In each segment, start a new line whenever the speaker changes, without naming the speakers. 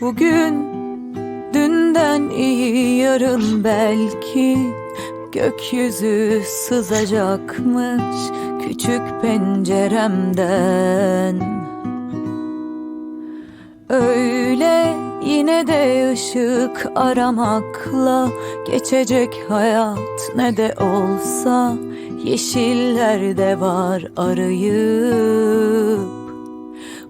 Bugün dünden iyi yarın belki gökyüzü sızacakmış küçük penceremden. Öyle yine de ışık aramakla geçecek hayat ne de olsa yeşillerde var arayıp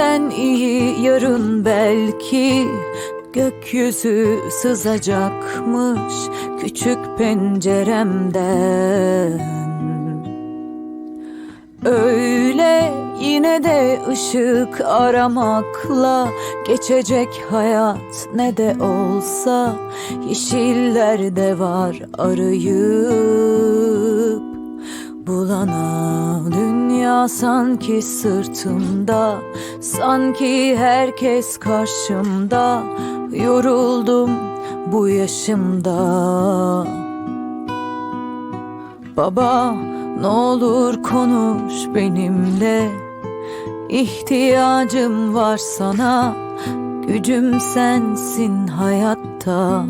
dünden iyi yarın belki Gökyüzü sızacakmış küçük penceremden. Öyle yine de ışık aramakla geçecek hayat ne de olsa yeşillerde var arayıp bulana sanki sırtımda sanki herkes karşımda. Yoruldum bu yaşımda. Baba ne olur konuş benimle. İhtiyacım var sana Gücüm sensin hayatta.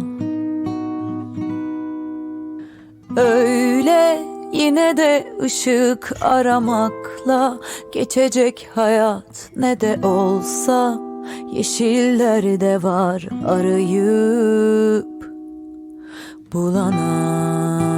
Öyle yine de ışık aramakla Geçecek hayat ne de olsa Yeşillerde var arayıp Bulana